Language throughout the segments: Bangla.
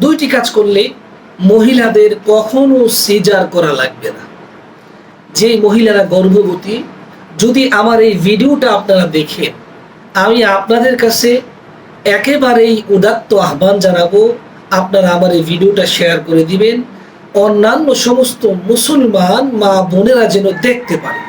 দুইটি কাজ করলে মহিলাদের কখনো সিজার করা লাগবে না। যে মহিলারা গর্ভবতী, যদি আমার এই ভিডিওটা আপনারা দেখেন, আমি আপনাদের কাছে একেবারেই উদাত্ত আহ্বান জানাব, আপনারা আমার এই ভিডিওটা শেয়ার করে দিবেন। অন্যান্য সমস্ত মুসলমান মা বোনেরা যেন দেখতে পারে।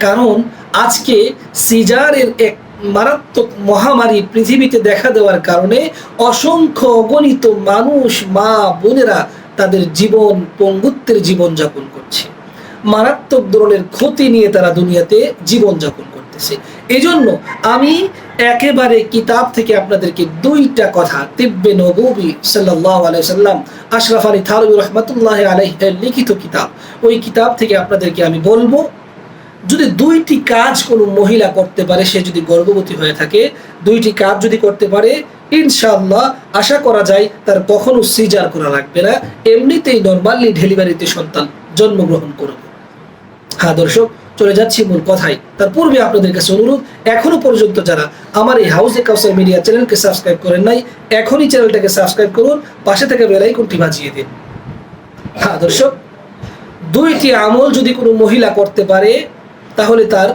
কারণ আজকে সিজারের এক মারাত্মক মহামারী পৃথিবীতে দেখা দেওয়ার কারণে অসংখ্য অগণিত মানুষ, মা, বোনেরা তাদের জীবন, পঙ্গুত্বের জীবন যাপন করছে। মারাত্মক ধরনের ক্ষতি নিয়ে তারা দুনিয়াতে জীবন যাপন করতেছে। এজন্য আমি একেবারে কিতাব থেকে আপনাদেরকে দুইটা কথা, তিব্বে নবী সাল্লাহ আলাইসাল্লাম আশরাফ আলী থারবি রহমতুল্লাহ আলাইহের লিখিত কিতাব, ওই কিতাব থেকে আপনাদেরকে আমি বলব যদি দুইটি কাজ কোনো মহিলা করতে পারে, সে যদি গর্ভবতী হয়ে থাকে, দুইটি কাজ যদি করতে পারে, ইনশাআল্লাহ আশা করা যায় তার কখনো সিজার করা লাগবে না। এমনিতেই নর্মালি ডেলিভারিতে সন্তান জন্মগ্রহণ করবে। হ্যাঁ দর্শক, চলে যাচ্ছি মূল কথাই তার পূর্বে আপনাদের কাছে অনুরোধ, এখনও পর্যন্ত যারা আমার এই হাউস কাউসার মিডিয়া চ্যানেলকে সাবস্ক্রাইব করেন নাই, এখনই চ্যানেলটাকে সাবস্ক্রাইব করুন, পাশে থেকে বেলাইকনটি বাজিয়ে দিন। হ্যাঁ দর্শক, দুইটি আমল যদি কোনো মহিলা করতে পারে তাহলে তার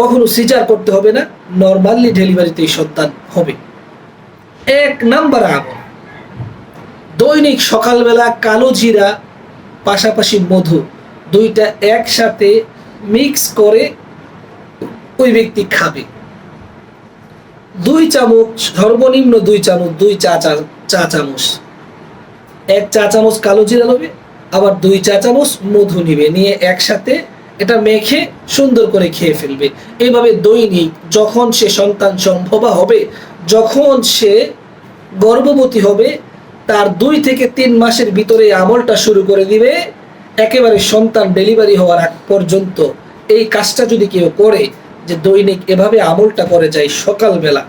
কখনো সিজার করতে হবে না, নর্মালি ডেলিভারিতেই সন্তান হবে। এক নাম্বার আমল, দৈনিক সকালবেলা কালো জিরা, পাশাপাশি মধু, দুইটা একসাথে মিক্স করে ওই ব্যক্তি খাবে। দুই চামচ, সর্বনিম্ন দুই চামচ, দুই চা চা চা চামচ। এক চা চামচ কালো জিরা নেবে, আবার দুই চা চামচ মধু নিবে, নিয়ে একসাথে এটা মেখে সুন্দর করে খেয়ে ফেলবে। এইভাবে দৈনিক যখন সে সন্তান সম্ভবা হবে, যখন সে গর্ভবতী হবে, তার দুই থেকে তিন মাসের ভিতরে আমলটা শুরু করে দিবে। একেবারে সন্তান ডেলিভারি হওয়ার আগ পর্যন্ত এই কাজটা যদি কেউ করে, যে দৈনিক এভাবে আমলটা করে যায় সকালবেলা।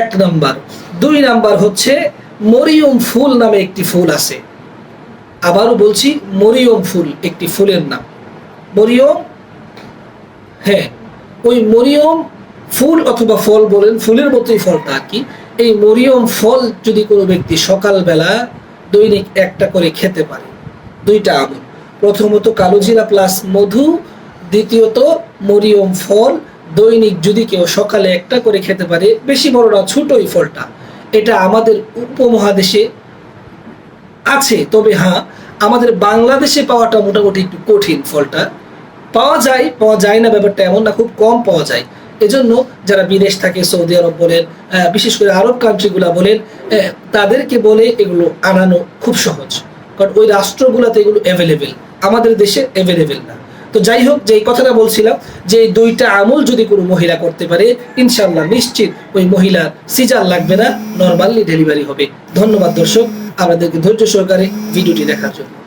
এক নাম্বার। দুই নাম্বার হচ্ছে, মরিয়ম ফুল নামে একটি ফুল আছে। আবারও বলছি, মরিয়ম ফুল একটি ফুলের নাম। মরিয়ম? হ্যাঁ ওই মরিয়ম ফুল অথবা ফল বলেন, ফুলের মতোই ফলটা আর কি। এই মরিয়ম ফল যদি কোনো ব্যক্তি সকালবেলা দৈনিক একটা করে খেতে পারে, দুইটা আমল। প্রথমত কালো জিরা প্লাস মধু, দ্বিতীয়ত মরিয়ম ফল। দৈনিক যদি কেউ সকালে একটা করে খেতে পারে, বেশি বড় না, ছোট এই ফলটা। এটা আমাদের উপমহাদেশে আছে, তবে হ্যাঁ আমাদের বাংলাদেশে পাওয়াটা মোটামুটি একটু কঠিন ফলটা। পাওয়া যায় পাওয়া যায় না ব্যাপারটা এমন না, খুব কম পাওয়া যায়। এজন্য যারা বিদেশ থাকে, সৌদি আরব বলেন বিশেষ করে আরব কান্ট্রিগুলা বলেন তাদেরকে বলে এগুলো আনানো খুব সহজ। কারণ ওই রাষ্ট্রগুলাতে এগুলো অ্যাভেলেবেল আমাদের দেশে অ্যাভেলেবেল না। তো যাই হোক যে কথাটা বলছিলাম, যে দুইটা আমল যদি কোনো মহিলা করতে পারে ইনশাল্লাহ নিশ্চিত ওই মহিলার সিজার লাগবে না, নর্মালি ডেলিভারি হবে। ধন্যবাদ দর্শক, আমাদেরকে ধৈর্য সহকারে ভিডিওটি দেখার জন্য।